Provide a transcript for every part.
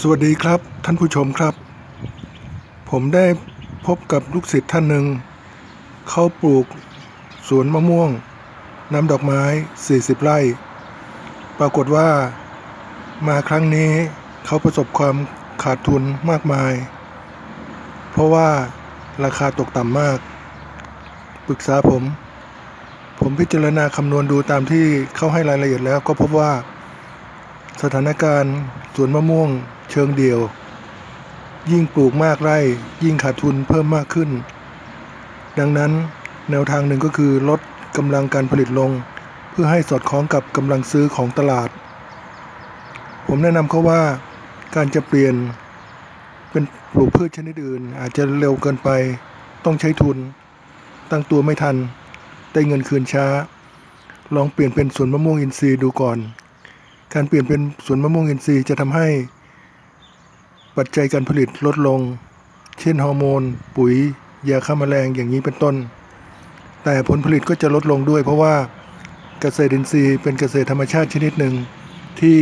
สวัสดีครับท่านผู้ชมครับ ผมได้พบกับลูกศิษย์ท่านหนึ่ง เขาปลูกสวนมะม่วง น้ำดอกไม้ 40 ไร่ ปรากฏว่ามาครั้งนี้เขาประสบความขาดทุนมากมาย เพราะว่าราคาตกต่ำมาก ปรึกษาผม ผมพิจารณาคำนวณดูตามที่เขาให้รายละเอียดแล้วก็พบว่าสถานการณ์สวนมะม่วง เชิงเดียว ยิ่งปลูกมากไร่ ยิ่งขาดทุนเพิ่มมากขึ้น ดังนั้นแนวทางหนึ่งก็คือลดกำลังการผลิตลง เพื่อให้สอดคล้องกับกำลังซื้อของตลาด ผมแนะนำเขาว่าการจะเปลี่ยนเป็นปลูกพืชชนิดอื่น อาจจะเร็วเกินไป ต้องใช้ทุน ตั้งตัวไม่ทัน ได้เงินคืนช้า ลองเปลี่ยนเป็นสวนมะม่วงอินทรีย์ดูก่อน การเปลี่ยนเป็นสวนมะม่วงอินทรีย์จะทำให้ ปัจจัยการผลิตลดลง เช่นฮอร์โมน ปุ๋ย ยาฆ่าแมลงอย่างนี้เป็นต้น แต่ผลผลิตก็จะลดลงด้วย เพราะว่าเกษตรอินทรีย์เป็นเกษตรธรรมชาติชนิดหนึ่ง ที่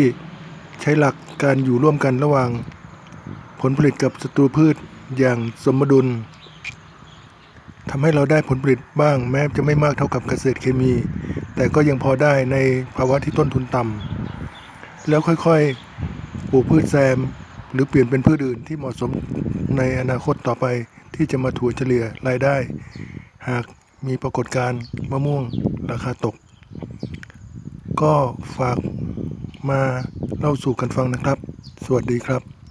ใช้หลักการอยู่ร่วมกันระหว่าง ผลผลิตกับศัตรูพืชอย่างสมดุลทำให้เราได้ผลผลิตบ้างแม้จะไม่มากเท่ากับเกษตรเคมี แต่ก็ยังพอได้ในภาวะที่ต้นทุนต่ำแล้วค่อยๆ ปลูกพืชแซม หรือเปลี่ยนเป็นพืชอื่นที่เหมาะสมในอนาคตต่อไปที่จะมาถัวเฉลี่ยรายได้ หากมีปรากฏการณ์มะม่วงราคาตก ก็ฝากมาเล่าสู่กันฟังนะครับ สวัสดีครับ